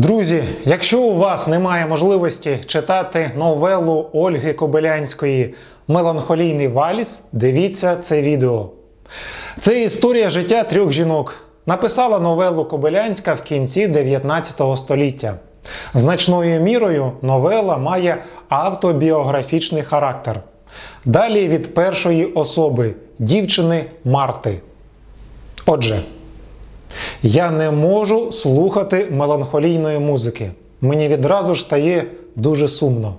Друзі, якщо у вас немає можливості читати новелу Ольги Кобилянської Меланхолійний вальс, дивіться це відео. Це історія життя трьох жінок. Написала новелу Кобилянська в кінці 19 століття. Значною мірою новела має автобіографічний характер. Далі від першої особи дівчини Марти. Отже, я не можу слухати меланхолійної музики. Мені відразу ж стає дуже сумно.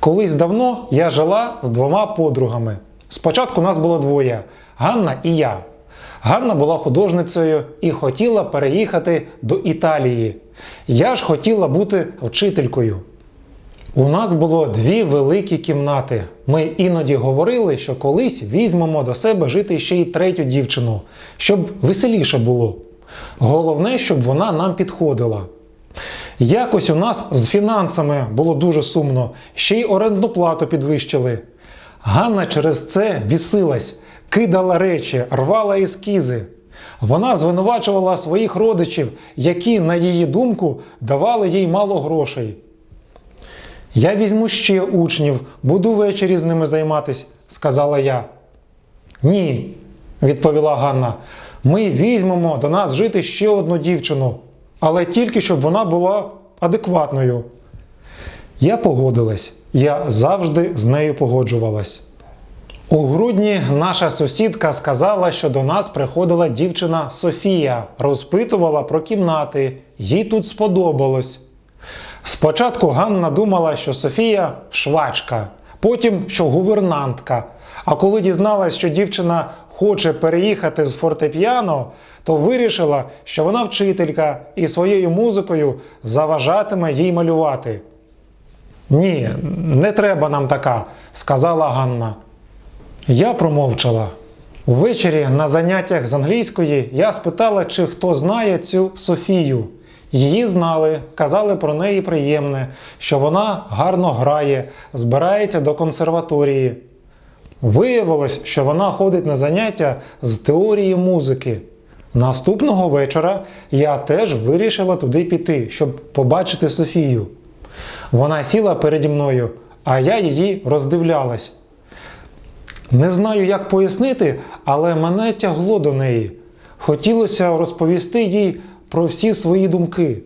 Колись давно я жила з двома подругами. Спочатку нас було двоє Ганна і я. Ганна була художницею і хотіла переїхати до Італії. Я ж хотіла бути вчителькою. У нас було дві великі кімнати. Ми іноді говорили, що колись візьмемо до себе жити ще й третю дівчину, щоб веселіше було. Головне, щоб вона нам підходила. Якось у нас з фінансами було дуже сумно, ще й орендну плату підвищили. Ганна через це бісилась, кидала речі, рвала ескізи. Вона звинувачувала своїх родичів, які, на її думку, давали їй мало грошей. Я візьму ще учнів, буду ввечері з ними займатись, сказала я. Ні, відповіла Ганна. Ми візьмемо до нас жити ще одну дівчину, але тільки щоб вона була адекватною. Я погодилась, я завжди з нею погоджувалась. У грудні наша сусідка сказала, що до нас приходила дівчина Софія, розпитувала про кімнати, їй тут сподобалось. Спочатку Ганна думала, що Софія швачка, потім, що гувернантка. А коли дізналась, що дівчина хоче переїхати з фортепіано, то вирішила, що вона вчителька і своєю музикою заважатиме їй малювати. Ні, не треба нам така, сказала Ганна. Я промовчала. Увечері на заняттях з англійської я спитала, чи хто знає цю Софію. Її знали, казали про неї приємне, що вона гарно грає, збирається до консерваторії. Виявилось, що вона ходить на заняття з теорії музики. Наступного вечора я теж вирішила туди піти, щоб побачити Софію. Вона сіла переді мною, а я її роздивлялась. Не знаю, як пояснити, але мене тягло до неї. Хотілося розповісти їй про всі свої думки.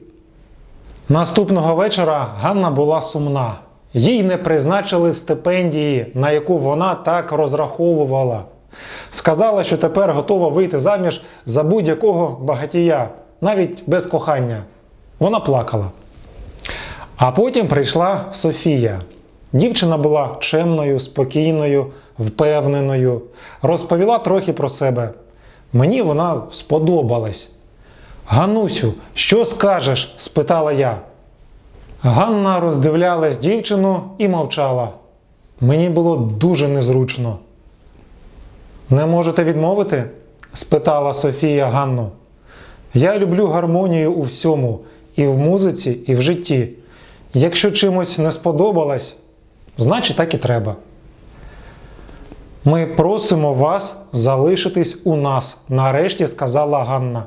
Наступного вечора Ганна була сумна. Їй не призначили стипендії, на яку вона так розраховувала. Сказала, що тепер готова вийти заміж за будь-якого багатія, навіть без кохання. Вона плакала. А потім прийшла Софія. Дівчина була чемною, спокійною, впевненою, розповіла трохи про себе. Мені вона сподобалась. Ганусю, що скажеш? спитала я. Ганна роздивлялась дівчину і мовчала. Мені було дуже незручно. Не можете відмовити? спитала Софія Ганну. Я люблю гармонію у всьому, і в музиці, і в житті. Якщо чимось не сподобалось, значить так і треба. Ми просимо вас залишитись у нас, нарешті сказала Ганна.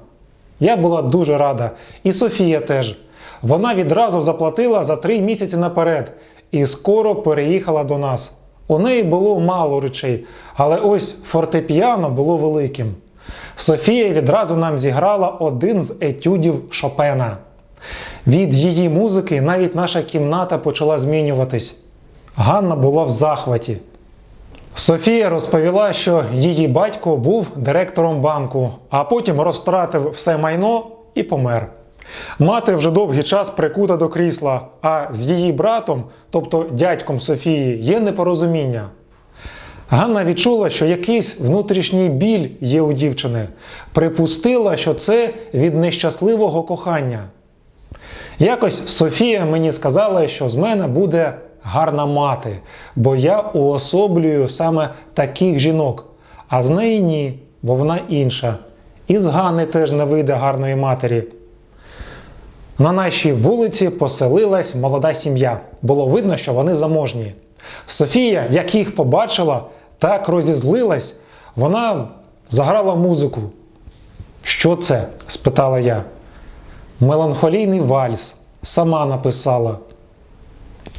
Я була дуже рада, і Софія теж. Вона відразу заплатила за три місяці наперед і скоро переїхала до нас. У неї було мало речей, але ось фортепіано було великим. Софія відразу нам зіграла один з етюдів Шопена. Від її музики навіть наша кімната почала змінюватись. Ганна була в захваті. Софія розповіла, що її батько був директором банку, а потім розтратив все майно і помер. Мати вже довгий час прикута до крісла, а з її братом, тобто дядьком Софії, є непорозуміння. Ганна відчула, що якийсь внутрішній біль є у дівчини, припустила, що це від нещасливого кохання. Якось Софія мені сказала, що з мене буде гарна мати, бо я уособлюю саме таких жінок, а з неї ні, бо вона інша. І з Ганни теж не вийде гарної матері. На нашій вулиці поселилась молода сім'я. Було видно, що вони заможні. Софія, як їх побачила, так розізлилась, вона заграла музику. Що це? спитала я. Меланхолійний вальс, сама написала.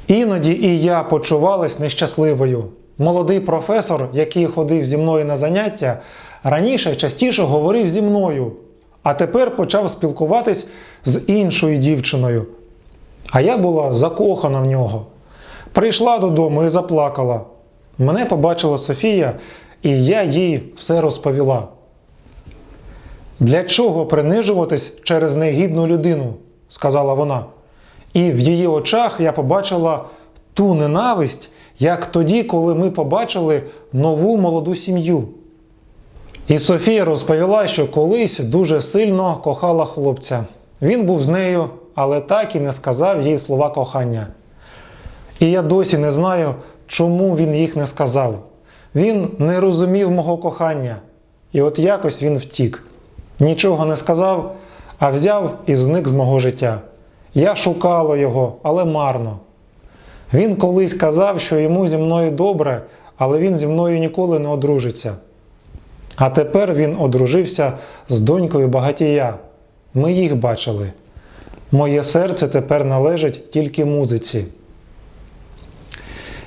Іноді і я почувалась нещасливою. Молодий професор, який ходив зі мною на заняття, раніше частіше говорив зі мною, а тепер почав спілкуватись з іншою дівчиною. А я була закохана в нього. Прийшла додому і заплакала. Мене побачила Софія, і я їй все розповіла. Для чого принижуватись через негідну людину? сказала вона. І в її очах я побачила ту ненависть, як тоді, коли ми побачили нову молоду сім'ю. І Софія розповіла, що колись дуже сильно кохала хлопця. Він був з нею, але так і не сказав їй слова кохання. І я досі не знаю, чому він їх не сказав. Він не розумів мого кохання. І от якось він втік. Нічого не сказав, а взяв і зник з мого життя. Я шукала його, але марно. Він колись казав, що йому зі мною добре, але він зі мною ніколи не одружиться. А тепер він одружився з донькою багатія. Ми їх бачили. Моє серце тепер належить тільки музиці.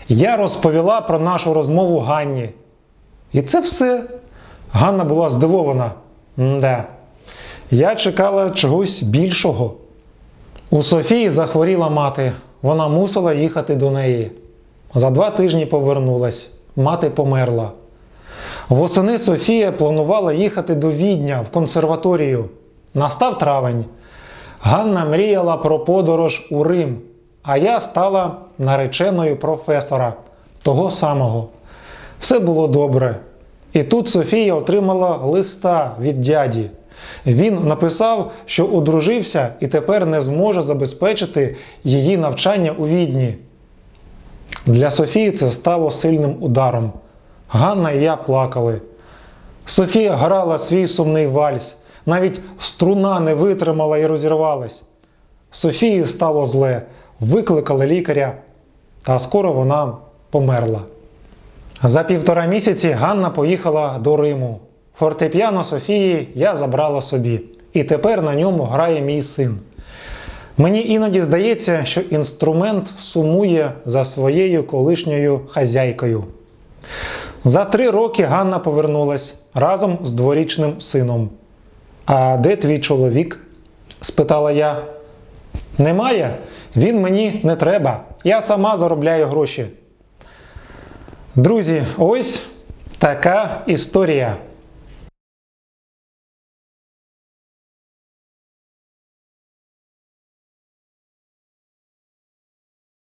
Я розповіла про нашу розмову Ганні. І це все. Ганна була здивована. Мда. Я чекала чогось більшого. У Софії захворіла мати. Вона мусила їхати до неї. За два тижні повернулась. Мати померла. Восени Софія планувала їхати до Відня в консерваторію. Настав травень. Ганна мріяла про подорож у Рим, а я стала нареченою професора того самого. Все було добре. І тут Софія отримала листа від дяді. Він написав, що одружився і тепер не зможе забезпечити її навчання у відні. Для Софії це стало сильним ударом. Ганна і я плакали. Софія грала свій сумний вальс, навіть струна не витримала і розірвалась. Софії стало зле, викликали лікаря, та скоро вона померла. За півтора місяці Ганна поїхала до Риму. Фортепіано Софії я забрала собі, і тепер на ньому грає мій син. Мені іноді здається, що інструмент сумує за своєю колишньою хазяйкою. За три роки Ганна повернулась разом з дворічним сином. А де твій чоловік? спитала я. Немає, він мені не треба. Я сама заробляю гроші. Друзі, ось така історія.